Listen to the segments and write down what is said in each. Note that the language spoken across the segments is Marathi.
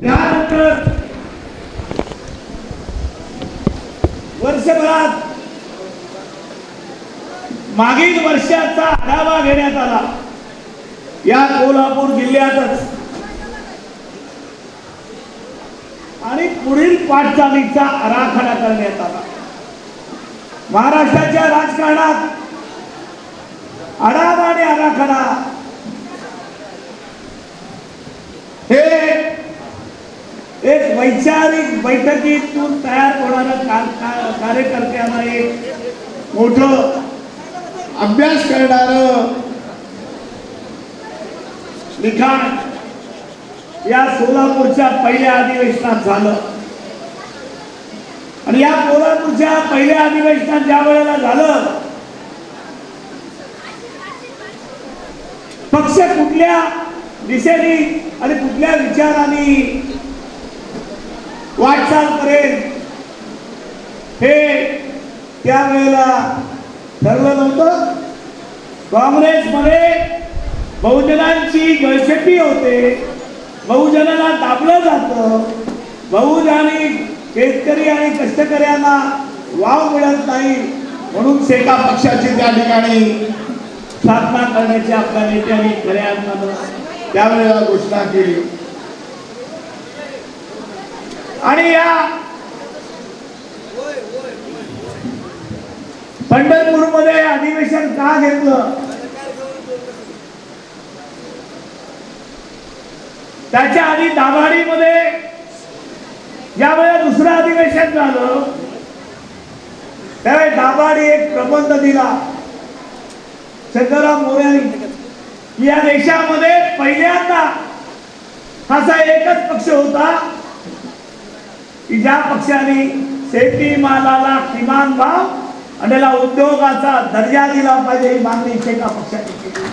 त्यानंतर वर्षभरात मागील वर्षाचा आढावा घेण्यात आला. या कोल्हापूर जिल्ह्यातच. आणि पुढील पाठचालीचा आराखडा करण्यात आला. महाराष्ट्राच्या राजकारणात आढावा आणि आराखडा हे एक वैचारिक बैठकीतून तयार होणारं का- का- कार्यकर्त्यांना एक मोठं अभ्यास करणार लिखाण या सोलापूरच्या पहिल्या अधिवेशनात झालं. आणि या कोल्हापूरच्या पहिल्या अधिवेशनात ज्या वेळेला झालं पक्ष कुठल्या दिशेने आणि कुठल्या विचाराने वाटचाल करेल हे त्यावेळेला ठरलं नव्हतं. काँग्रेसमध्ये बहुजनांची गळशेपी होते. बहुजनांना दाबलं जातं. बहुजनी शेतकरी आणि कष्टकऱ्यांना वाव मिळत नाही म्हणून शेका पक्षाची त्या ठिकाणी स्थापना करण्याची आपल्या नेत्यांनी खऱ्या अर्थानं त्यावेळेला घोषणा केली. आणि या पंढरपूरमध्ये अधिवेशन का घेतलं? त्याच्या आधी दाभाडीमध्ये ज्यावेळेला दुसरं अधिवेशन झालं. त्यावेळी दाभाडी एक प्रबंध दिला. शंकरराव मोर्यांनी. या देशामध्ये पहिल्यांदा असा एकच पक्ष होता की ज्या पक्षाने शेतीमालाला किमान भाव आणि त्याला उद्योगाचा दर्जा दिला पाहिजे ही मागणी एका पक्षाने केली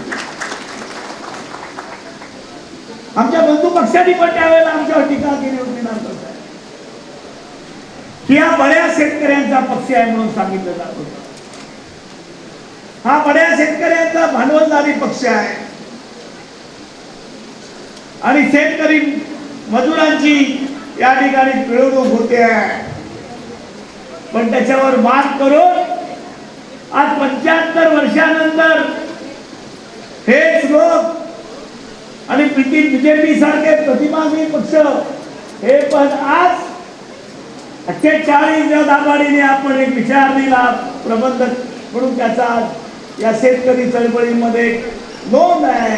आमच्या बंधू पक्षाने पण त्यावेळेला आमच्यावर टीका केली होती नंतर की हा बऱ्याच शेतकऱ्यांचा पक्ष आहे म्हणून सांगितलं जात होत. हा बड्या शेतकऱ्यांचा भांडवलदारी पक्ष आहे. आणि शेतकरी मजुरांची या ठिकाणी पिळवणूक होते. पण त्याच्यावर मात करून आज पंच्याहत्तर वर्षानंतर हेच लोक आणि बीजेपी सारखे प्रतिमागी पक्ष हे पण आज अठ्ठेचाळीस दाबाडीने आपण एक विचार दिला प्रबंधक म्हणून त्याचा या शेतकरी चळवळीमध्ये नोंद आहे.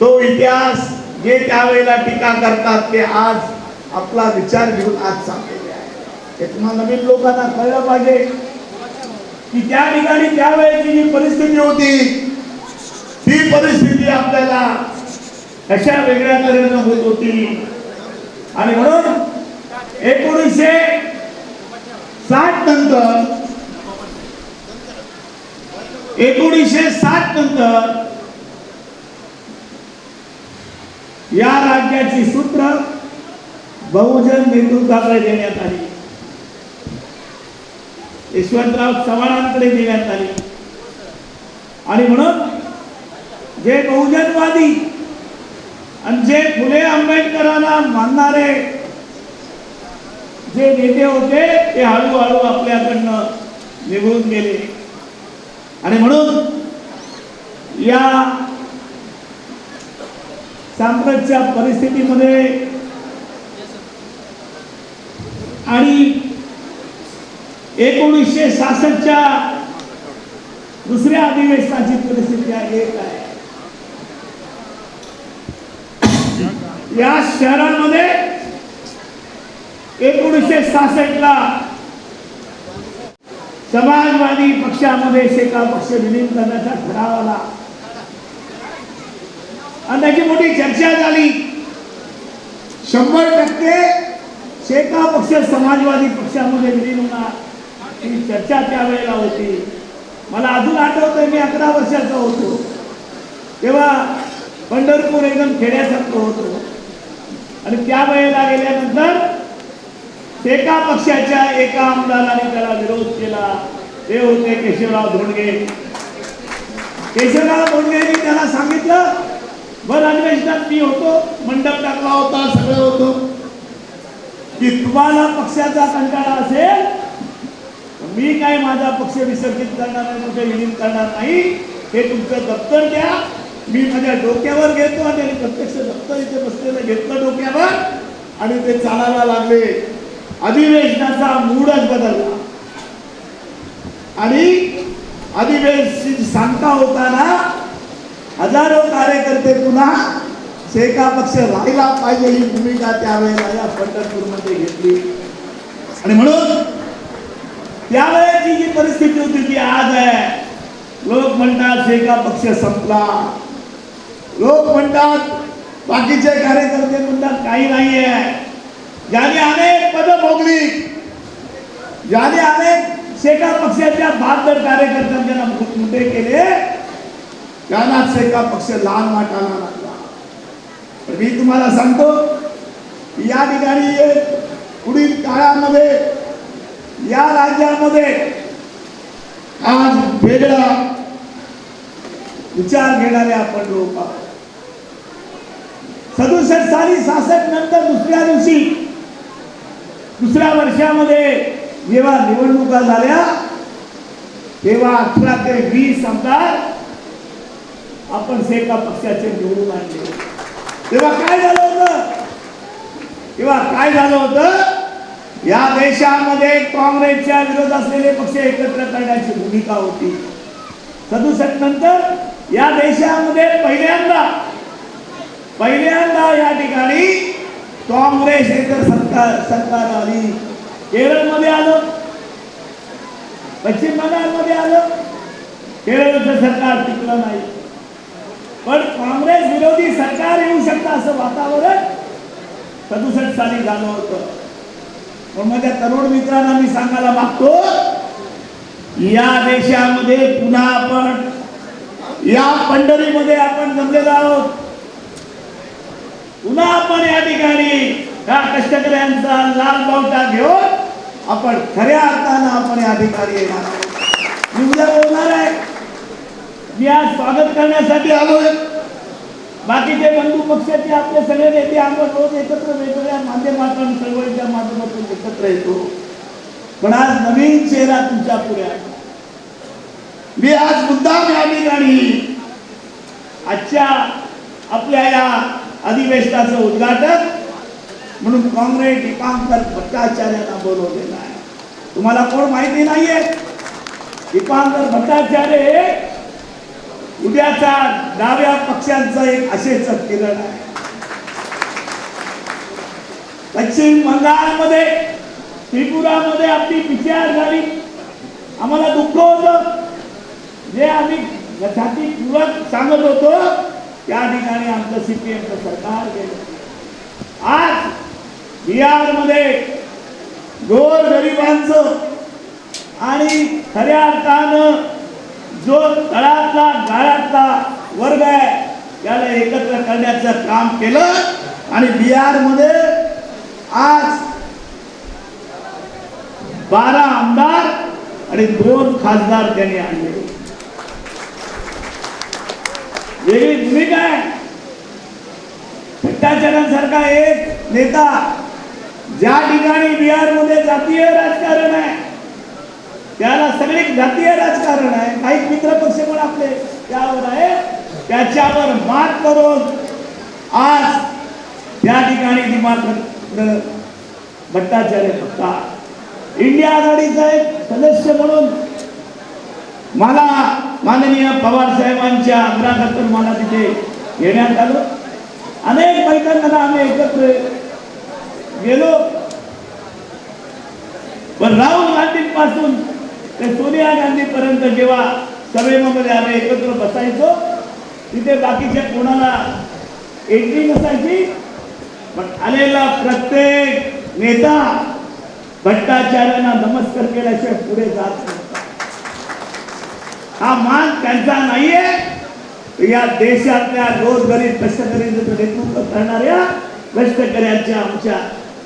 तो इतिहास जे त्यावेळेला टीका करतात ते आज आपला विचार घेऊन आज सांगलेले आहे हे तुम्हाला नवीन लोकांना कळलं पाहिजे की त्या ठिकाणी त्यावेळेची जी परिस्थिती होती ती परिस्थिती आपल्याला कशा वेगळ्या तऱ्हेनं होत होती. आणि म्हणून एकोणीसशे साठ नंतर एकोणीसशे साठ नंतर या राज्याची सूत्र बहुजन नेतृत्वाकडे देण्यात आली. यशवंतराव चव्हाणांकडे देण्यात आली. आणि म्हणून जे बहुजनवादी आणि जे फुले आंबेडकरांना मानणारे जे नेते होते ते हळूहळू आपल्याकडनं निघून गेले. आणि म्हणून या सांप्रतच्या परिस्थितीमध्ये आणि एकोणीसशे सहासष्टच्या दुसऱ्या अधिवेशनाची परिस्थिती आहे एक आहे. या शहरांमध्ये एकोणीसशे सहासष्ट ला समाजवादी पक्षामध्ये शेका पक्ष विलीन करण्याचा ठराव आला. आणि त्याची मोठी चर्चा झाली. शंभर टक्के शेका पक्ष समाजवादी पक्षामध्ये विलीन होणार. ही चर्चा त्यावेळेला होती. मला अजून आठवतंय मी अकरा वर्षाचा होतो. तेव्हा पंढरपूर एकदम खेड्यासारखं होतो. आणि त्या वेळेला गेल्यानंतर एका पक्षाच्या एका आमदाराने त्याला विरोध केला. ते होते केशवराव धोंडगे. केशवराव धोंडगेंनी त्याला सांगितलं बर अधिवेशनात मी होतो मंडप टाकला होता सगळं होतं. की तुम्हाला पक्षाचा कंटाळा असेल मी काय माझा पक्ष विसर्जित करणार नाही कुठे विलीन करणार नाही हे तुमचं दप्तर द्या. मी माझ्या डोक्यावर घेतो आणि प्रत्यक्ष दप्तर इथे बसलेलं घेतलं डोक्यावर आणि ते चालायला लागले. अधिवेशनाचा मूडच बदलला. आणि अधिवेशन सांगता होताना हजारो कार्यकर्ते पुन्हा शेका पक्ष राहिला पाहिजे ही भूमिका त्यावेळेला या पंढरपूरमध्ये घेतली. आणि म्हणून त्यावेळेची जी परिस्थिती होती ती आज आहे. लोक म्हणतात शेका पक्ष संपला. लोक म्हणतात बाकीचे कार्यकर्ते म्हणतात काही नाही आहे ज्याने अनेक पद भोगली ज्याने अनेक शेका पक्षाच्या बहात्तर कार्यकर्त्यांना मोठे केले त्यालाच एका पक्ष लहान वाटायला लागला. तर मी तुम्हाला सांगतो या ठिकाणी पुढील काळामध्ये या राज्यामध्ये आज वेगळा विचार घेणारे आपण लोक आहोत. सदुसष्ट साली सासष्ट नंतर दुसऱ्या दिवशी दुसऱ्या वर्षामध्ये जेव्हा निवडणुका झाल्या तेव्हा अठरा ते वीस आमदार आपण सेका पक्षाचे निवडून आणले. तेव्हा काय झालं होतं? तेव्हा काय झालं होतं? या देशामध्ये काँग्रेसच्या विरोध असलेले पक्ष एकत्र करण्याची भूमिका होती. सदुसष्ट नंतर या देशामध्ये पहिल्यांदा पहिल्यांदा या ठिकाणी काँग्रेस एकत्र सरकार सरकार आली केरळमध्ये आलं. पश्चिम बंगालमध्ये आलं. केरळचं सरकार टिकलं नाही. पण काँग्रेस विरोधी सरकार येऊ शकतं असं वातावरण सदुसष्ट साली झालं होतं पण माझ्या तरुण मित्रांना मी सांगायला मागतो या देशामध्ये पुन्हा आपण या पंढरीमध्ये आपण जमलेलो आहोत. पुन्हा आपण या ठिकाणी या कष्टकऱ्यांचा लाल बावटा घेऊन आपण खऱ्या अर्थानं आपण या ठिकाणी येणार मी उद्या बोलणार आहे. मी आज स्वागत करण्यासाठी आलोय बाकीचे बंधू पक्षाचे आपले सगळे नेते आपण रोज एकत्र वेगवेगळ्या माध्यमातून चळवळीच्या माध्यमातून एकत्र येतो. पण आज नवीन चेहरा तुमच्यापुढे आहे. मी आज मुद्दाम या ठिकाणी आजच्या आपल्या या अधिवेशनाचं उद्घाटन म्हणून काँग्रेस दीपांकर भट्टाचार्यांना बोलवलेलं आहे. तुम्हाला कोण माहिती नाहीये? दीपांकर भट्टाचार्य उद्याचा डाव्या पक्षांचं एक असेच किरण आहे. पश्चिम बंगालमध्ये त्रिपुरामध्ये आपली विचार झाली. आम्हाला दुःख होतं. जे आम्ही छाती पूरक सांगत होतो त्या ठिकाणी आमचं सीपीएमचं सरकार गेलं. आज बिहारमध्ये गोर गरिबांचं आणि खऱ्या अर्थानं जो तळातला गाळातला वर्ग आहे त्याला एकत्र करण्याचं काम केलं आणि बिहारमध्ये आज बारा आमदार आणि दोन खासदार त्यांनी आणले. वेगळी भूमिका आहे. भट्टाचार्यांसारखा एक नेता ज्या ठिकाणी बिहारमध्ये जातीय राजकारण आहे त्याला सगळे जातीय राजकारण आहे. काही मित्र पक्ष पण आपले त्यावर आहे. त्याच्यावर मात करून आज त्या ठिकाणी दिमाग भट्टाचार्य भट्टा इंडिया आघाडीचा एक सदस्य म्हणून मला माननीय पवार साहेबांच्या आग्रहाखातर मला तिथे घेण्यात आलं. अनेक बैठकांना आम्ही एकत्र गेलो. पण राहुल गांधींपासून ते सोनिया गांधी पर्यंत जेव्हा सभेमध्ये आम्ही एकत्र बसायचो तिथे बाकीच्या कोणाला एंट्री नसायची पण आलेला प्रत्येक नेता भट्टाचार्यांना नमस्कार केल्याशिवाय पुढे जात हा मान त्यांचा नाहीये. या देशातल्या रोजगरीब कष्टकऱ्यांचं नेतृत्व करणाऱ्या कष्टकऱ्यांच्या आमच्या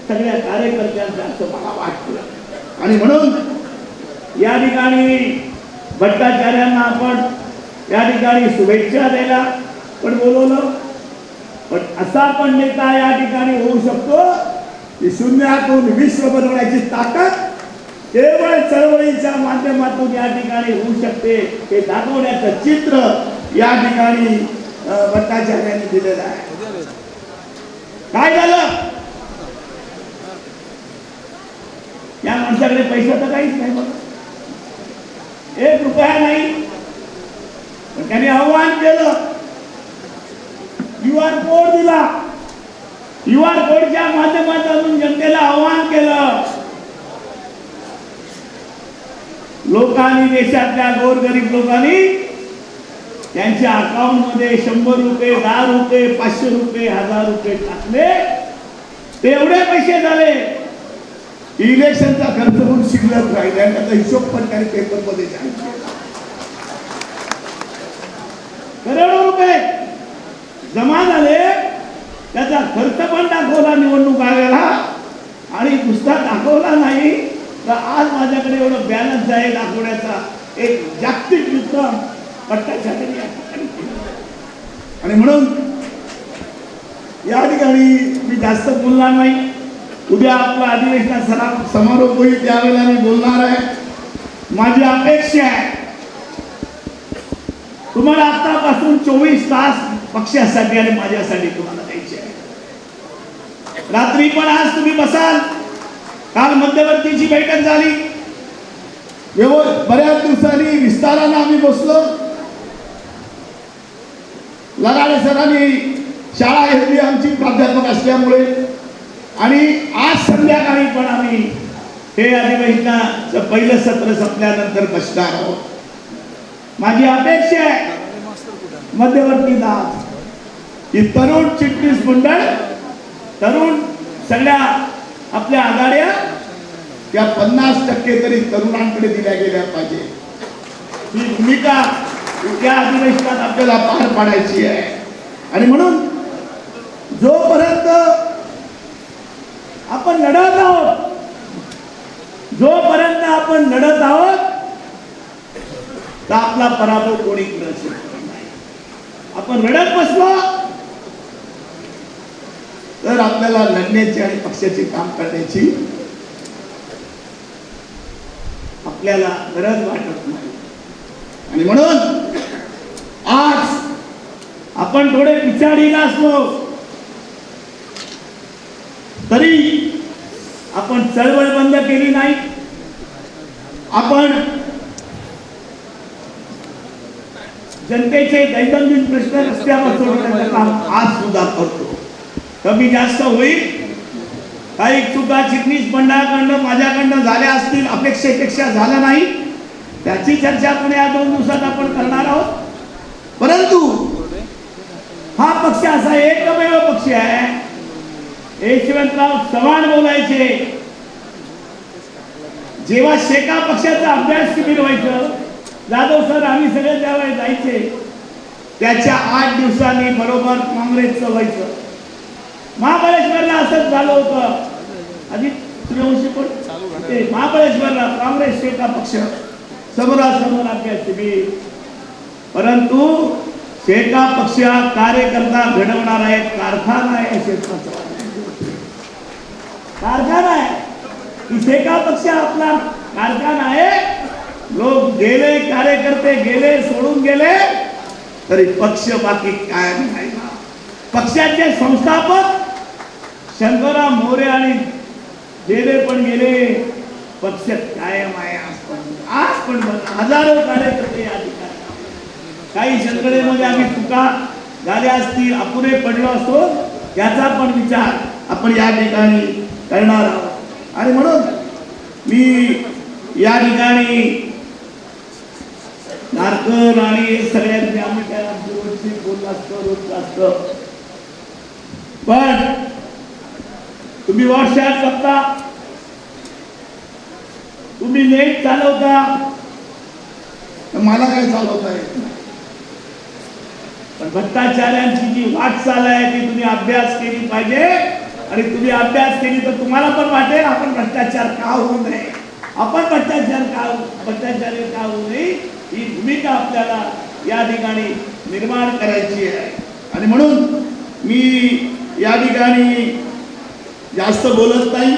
सगळ्या कार्यकर्त्यांचं असं मला वाटतं. आणि म्हणून या ठिकाणी भट्टाचार्यांना आपण या ठिकाणी शुभेच्छा द्यायला पण बोलवलं. पण असा पण नेता या ठिकाणी होऊ शकतो की शून्यातून विश्व बनवण्याची ताकद केवळ चळवळीच्या माध्यमातून या ठिकाणी होऊ शकते हे दाखवण्याचं चित्र या ठिकाणी भट्टाचार्यांनी दिलेलं आहे. काय झालं? या माणसाकडे पैसा तर काहीच नाही बघ. एक रुपया नाही. पण त्याने आव्हान केलं. क्यू आर कोड दिला. क्यू आर कोडच्या माध्यमातून जनतेला आव्हान केलं. लोकांनी देशातल्या गोरगरीब लोकांनी त्यांच्या अकाउंटमध्ये शंभर रुपये दहा रुपये पाचशे रुपये हजार रुपये टाकले. ते एवढे पैसे झाले. इलेक्शनचा खर्च पण शिल्लक राहिला आणि त्याचा हिशोब पण त्याने पेपरमध्ये करोडो रुपये जमा झाले त्याचा खर्च पण दाखवला निवडणूक आयोगाला आणि नुसता दाखवला नाही तर आज माझ्याकडे एवढं बॅलन्स आहे दाखवण्याचा एक जागतिक युद्ध पट्टाच्याकडे आणि म्हणून या ठिकाणी मी जास्त बोलणार नाही. उद्या आपला अधिवेशनात सरा समारोप होईल त्यावेळेला मी बोलणार आहे. माझी अपेक्षा आहे. तुम्हाला आतापासून चोवीस तास पक्षासाठी आणि माझ्यासाठी तुम्हाला द्यायचे आहे. रात्री पण आज तुम्ही बसाल. काल मध्यवर्तीची बैठक झाली. बऱ्याच दिवसांनी विस्तारानं आम्ही बसलो. लराडे सरांनी शाळा घेतली आमची प्राध्यापक असल्यामुळे. आणि आज संध्याकाळी पण आम्ही हे अधिवेशनाचं पहिलं सत्र संपल्यानंतर बसणार आहोत. माझी अपेक्षा आहे मध्यवर्ती दास की तरुण चिटणीस मंडळ तरुण सगळ्या आपल्या आघाड्या त्या पन्नास टक्के तरी तरुणांकडे दिल्या गेल्या पाहिजे. ही भूमिका या अधिवेशनात आपल्याला पार पाडायची आहे. आणि म्हणून जोपर्यंत आपण लढत आहोत. जोपर्यंत आपण लढत आहोत तर आपला पराभव कोणी नाही. आपण रडत बसलो तर आपल्याला लढण्याची आणि पक्षाचे काम करण्याची आपल्याला गरज वाटत नाही. आणि म्हणून आज आपण थोडे पिछाडीला असलो तरी आपण चळवळ बंद केली नाही. आपण जनतेचे दैनंदिन प्रश्न रस्त्यावर सोडवण्याचं काम आज सुद्धा करतो. कमी जास्त होईल. काही चुका चिटणीस बंडाकडनं माझ्याकडनं झाल्या असतील अपेक्षेपेक्षा झालं नाही. त्याची चर्चा पण या दोन दिवसात आपण करणार आहोत. परंतु हा पक्ष असा एकमेव पक्ष आहे यशवंतराव चव्हाण बोलायचे. जेव्हा शेका पक्षाचा अभ्यास शिबिर व्हायचं जाधव सर आम्ही सगळे त्यावेळेस जायचे. त्याच्या आठ दिवसांनी बरोबर काँग्रेसचं व्हायचं. महाबळेश्वरला असंच झालं होतं. आधी सूर्यवंशी पण महाबळेश्वरला काँग्रेस शेका पक्ष समोरासमोर अभ्यास शिबिर. परंतु शेका पक्ष कार्यकर्ता घडवणार आहे कारखाना आहे शेतकऱ्याचा कारखाना आहे. की शेका पक्ष आपला कारखाना आहे? लोक गेले कार्यकर्ते गेले सोडून गेले तरी पक्ष बाकी कायम राहिला पक्षाचे संस्थापक शंकरराव मोरे आणि गेले पण गेले पक्ष कायम आहे आज पण. आज पण हजारो कार्यकर्ते या काही शंकरेमध्ये आम्ही चुका झाल्या असतील अपुरे पडलो असतो याचा पण विचार आपण या ठिकाणी करणार आहोत. आणि म्हणून मी या ठिकाणी नारकर आणि सगळ्यांनी आम्ही काय रोजची बोललं असतं रोजचं असतं. पण तुम्ही व्हॉट्सअप करता तुम्ही नेट चालवता. तर मला काय चालवता येत नाही. पण भट्टाचार्यांची जी वाटचाल आहे ती तुम्ही अभ्यास केली पाहिजे. आणि तुम्ही अभ्यास केली तर तुम्हाला पण वाटेल आपण भ्रष्टाचार का होऊ नये? आपण भ्रष्टाचार का भ्रष्टाचारी का होऊ नये? ही भूमिका आपल्याला या ठिकाणी निर्माण करायची आहे. आणि म्हणून मी या ठिकाणी जास्त बोलत नाही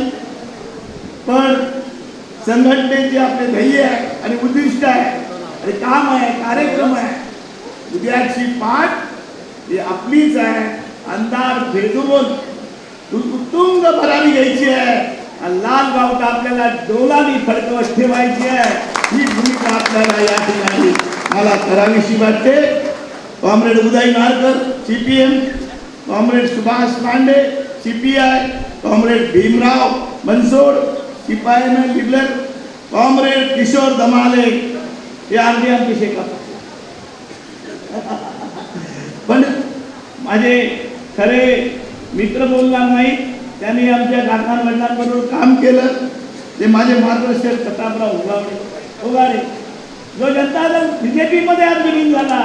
पण संघटनेचे आपले ध्येय आहे आणि उद्दिष्ट आहे आणि काम आहे कार्यक्रम आहे. उद्याची पाठ ही आपलीच आहे. अंधार भेदून कुटुंब भरावी घ्यायची आहे. आणि लाल बावटा आपल्याला डोलानी फडकवत ठेवायची आहे. ही भूमिका आपल्याला या ठिकाणी मला करावीशी वाटते. Comrade Uday Narkar CPM M comrade Subhash Pande C P I comrade Bhimrao Bansod शिपाईमॅन लिबलर कॉम्रेड किशोर दमाले. हे आमचे आमचे शेका पण माझे खरे मित्र बोलणार नाही त्यांनी आमच्या काका वडिलांबरोबर काम केलं. ते माझे मार्गदर्शक प्रतापराव उगावडे. उगाडे जो जनता दल बीजेपीमध्ये आज विलीन झाला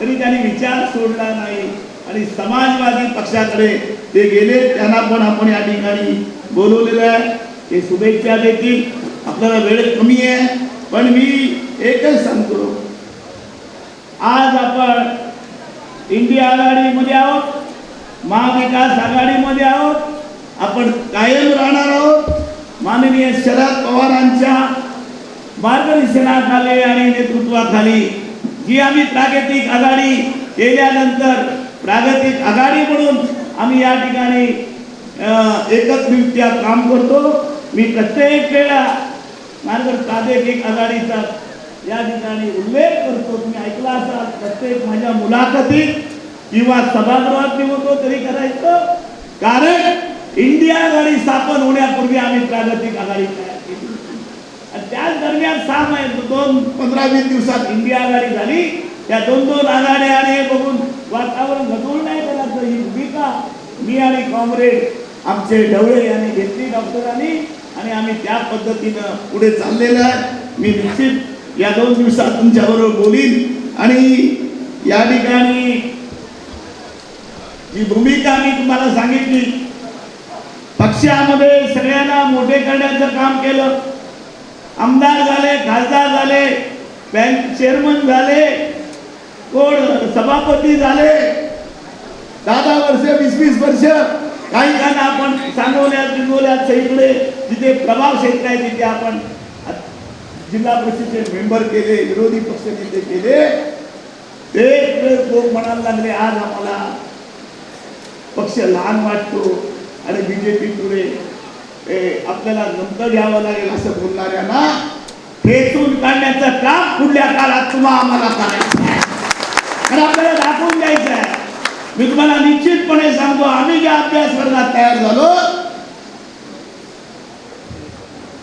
तरी त्यांनी विचार सोडला नाही. आणि समाजवादी पक्षाकडे ते गेले त्यांना पण आपण या ठिकाणी बोलवलेलं आहे. ते शुभेच्छा देतील. आपल्याला वेळ कमी आहे पण मी एकच सांगतो. आज आपण इंडिया आघाडीमध्ये आहोत. महाविकास आघाडीमध्ये आहोत. आपण कायम राहणार आहोत. माननीय शरद पवारांच्या मार्गदर्शनाखाली आणि नेतृत्वाखाली जी आम्ही प्रागतिक आघाडी केल्यानंतर प्रागतिक आघाडी म्हणून आम्ही या ठिकाणी एकत्रित्या काम करतो. मी प्रत्येक वेळा मार्ग प्रादेशिक आघाडीचा या ठिकाणी उल्लेख करतो. तुम्ही ऐकला असाल प्रत्येक माझ्या मुलाखतीत. किंवा सभागृहात निवडतो तरी करायचं? कारण इंडिया आघाडी स्थापन होण्यापूर्वी आम्ही प्रागतिक आघाडी तयार केली आणि त्याच दरम्यान सहा महिने दोन पंधरा वीस दिवसात इंडिया आघाडी झाली. त्या दोन दोन आघाड्या आणि हे बघून वातावरण घडवून नाही करायचं ही भूमिका मी आणि काँग्रेस आमचे ढवळे यांनी घेतली डॉक्टरांनी. आणि आम्ही त्या पद्धतीनं पुढे चाललेलं आहे. मी निश्चित या दोन दिवसात तुमच्याबरोबर बोलीन. आणि या ठिकाणी ही भूमिका मी तुम्हाला सांगितली. पक्षामध्ये सगळ्यांना मोठे करण्याचं काम केलं. आमदार झाले खासदार झाले बँक चेअरमन झाले कोण सभापती झाले. दहा दहा वर्ष वीस वीस वर्ष काही जण आपण सांगवल्यात बिंगवल्यात सगळीकडे जिथे प्रभाव क्षेत्र आहे तिथे आपण जिल्हा परिषदेचे मेंबर केले विरोधी पक्ष नेते केले ते लोक म्हणायला लागले आज आम्हाला पक्ष लहान वाटतो आणि बीजेपी पुढे आपल्याला नंतर घ्यावं लागेल असं बोलणाऱ्यांना ठेचून काढण्याचं काम पुढल्या काळात तुम्हा आम्हाला करायचं आहे. आणि आपल्याला दाखवून द्यायचं आहे. मी तुम्हाला निश्चितपणे सांगतो आम्ही ज्या अभ्यास वर्गात तयार झालो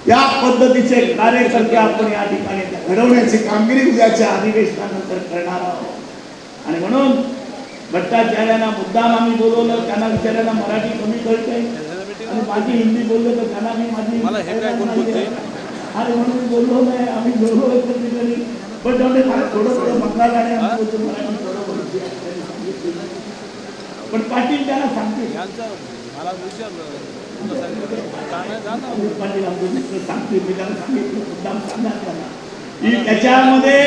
या पद्धतीचे कार्यकर्ते आपण या ठिकाणी घडवण्याची कामगिरी उद्याच्या अधिवेशनानंतर करणार आहोत. आणि म्हणून भट्टाचार्यांना मुद्दाम आम्ही बोलवलं त्यांना विचारायला मराठी कमी कळते आणि माझी हिंदी बोललो तर त्यांना मी माझी हे? आणि म्हणून बोललो नाही आम्ही बोललो एकत्र तरी पण तेवढे मला थोडं थोडं बंगाल आणि मराठी थोडं बोलतो. पण पाटील त्यांना सांगतील. पाटील आमचे मी त्यांना मुद्दाम त्यांना. ही त्याच्यामध्ये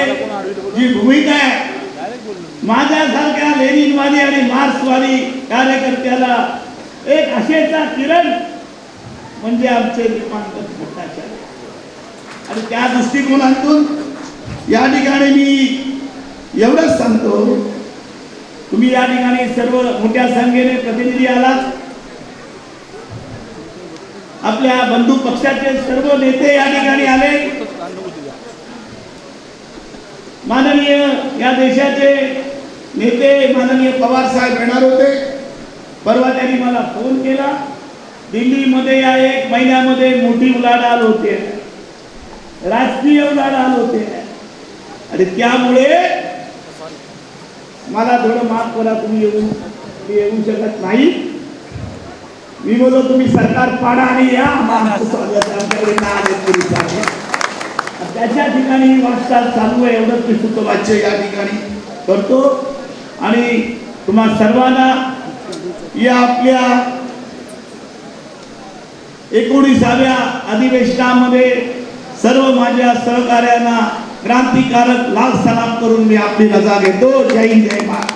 जी भूमिका आहे माझ्यासारख्या लेनिनवादी आणि कार्यकर्त्याला एक आशेचा किरण म्हणजे आमचे दीपांकर भट्टाचार्य आणि त्या दृष्टिकोनातून या ठिकाणी मी एवढंच सांगतो तुम्ही या ठिकाणी सर्व मोठ्या संख्येने प्रतिनिधी आलात. आपल्या बंधू पक्षाचे सर्व नेते या ठिकाणी आले. माननीय या देशाचे नेते माननीय पवार साहेब येणार होते. परवा त्यांनी मला फोन केला. दिल्लीमध्ये या एक महिन्यामध्ये मोठी उलाढाल होते. राजकीय उलाढाल होते. आणि त्यामुळे मला थोडं माफ करा तुम्ही येऊन मी येऊ शकत नाही. मी बोललो तुम्ही सरकार पाडा आणि या. आमचं त्याच्या ठिकाणी वाटचाल चालू आहे. एवढंच मी सुतवाच्य या ठिकाणी करतो. आणि तुम्हा सर्वांना या आपल्या एकोणीसाव्या अधिवेशनामध्ये सर्व माझ्या सहकार्यांना क्रांतिकारक लाल सलाम करून मी आपली रजा घेतो. जय हिंद जय महाराज